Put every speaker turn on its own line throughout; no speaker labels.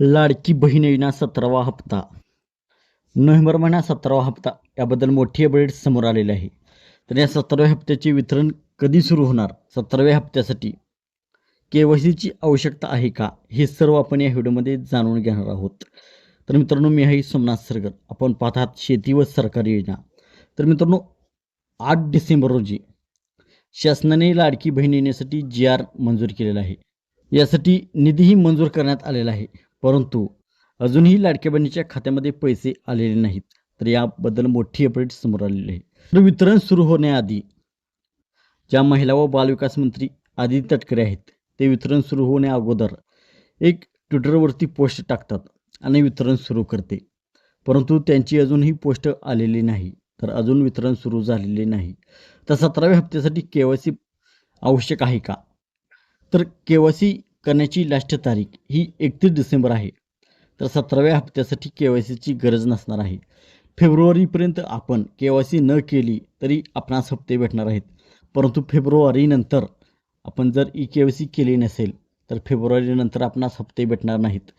लाडकी बहीण योजना सतरावा हप्ता. नोव्हेंबर महिना सतरावा हप्ता. याबद्दल मोठी अपडेट समोर आलेली आहे. तर या सतराव्या हप्त्याचे वितरण कधी सुरू होणार? सतराव्या हप्त्यासाठी के वाय सीची आवश्यकता आहे का? हे सर्व आपण या व्हिडिओमध्ये जाणून घेणार आहोत. तर मित्रांनो मी आहे सोमनाथ सरगर आपण पाहतात शेती व सरकारी योजना. तर मित्रांनो आठ डिसेंबर रोजी शासनाने लाडकी बहीण येण्यासाठी जी आर मंजूर केलेला आहे. यासाठी निधीही मंजूर करण्यात आलेला आहे. परंतु अजूनही लाडक्या बहिणीच्या खात्यामध्ये पैसे आलेले नाहीत तर याबद्दल मोठी अपडेट समोर आलेली आहे. तर वितरण सुरू होण्याआधी ज्या महिला व बालविकास मंत्री आदित्य तटकरे आहेत ते वितरण सुरू होण्या अगोदर एक ट्विटरवरती पोस्ट टाकतात आणि वितरण सुरू करते. परंतु त्यांची अजूनही पोस्ट आलेली नाही तर अजून वितरण सुरू झालेले नाही. तर सतराव्या हप्त्यासाठी के वाय सी आवश्यक आहे का? तर के वाय सी करण्याची लास्ट तारीख ही एकतीस डिसेंबर आहे. तर सतराव्या हप्त्यासाठी के वाय सीची गरज नसणार आहे. फेब्रुवारीपर्यंत आपण के वाय सी न केली तरी आपणास हप्ते भेटणार आहेत. परंतु फेब्रुवारीनंतर आपण जर ई के वाय सी केली नसेल तर फेब्रुवारीनंतर आपणास हप्ते भेटणार नाहीत.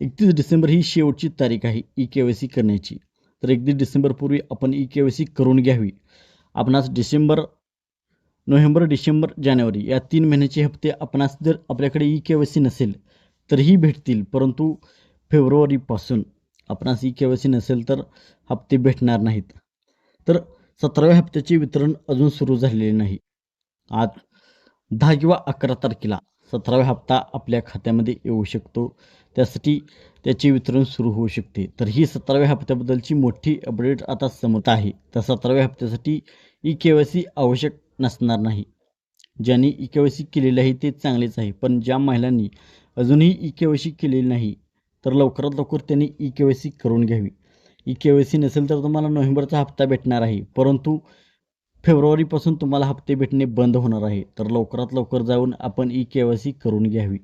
एकतीस डिसेंबर ही शेवटची तारीख आहे ई के वाय सी करण्याची. तर एकतीस डिसेंबरपूर्वी आपण ई के वाय सी करून घ्यावी. आपणास डिसेंबर नोव्हेंबर डिसेंबर जानेवारी या तीन महिन्याचे हप्ते आपणास जर आपल्याकडे ई के वाय सी नसेल तरीही भेटतील. परंतु फेब्रुवारीपासून आपणास ई के वाय सी नसेल तर हप्ते भेटणार नाहीत. तर सतराव्या हप्त्याचे वितरण अजून सुरू झालेले नाही. आज दहा किंवा अकरा तारखेला सतरावा हप्ता आपल्या खात्यामध्ये येऊ शकतो. त्यासाठी त्याचे वितरण सुरू होऊ शकते. तर ही सतराव्या हप्त्याबद्दलची मोठी अपडेट आता समोर आहे. तर सतराव्या हप्त्यासाठी ई के वाय सी आवश्यक नसणार नाही. ज्यांनी ई के वाय सी केलेली आहे ते चांगलेच आहे. पण ज्या महिलांनी अजूनही ई के वाय सी केलेली नाही तर लवकरात लवकर त्यांनी ई के वाय सी करून घ्यावी. ई के वाय सी नसेल तर तुम्हाला नोव्हेंबरचा हप्ता भेटणार आहे. परंतु फेब्रुवारीपासून तुम्हाला हप्ते भेटणे बंद होणार आहे. तर लवकरात लवकर जाऊन आपण ई के वाय सी करून घ्यावी.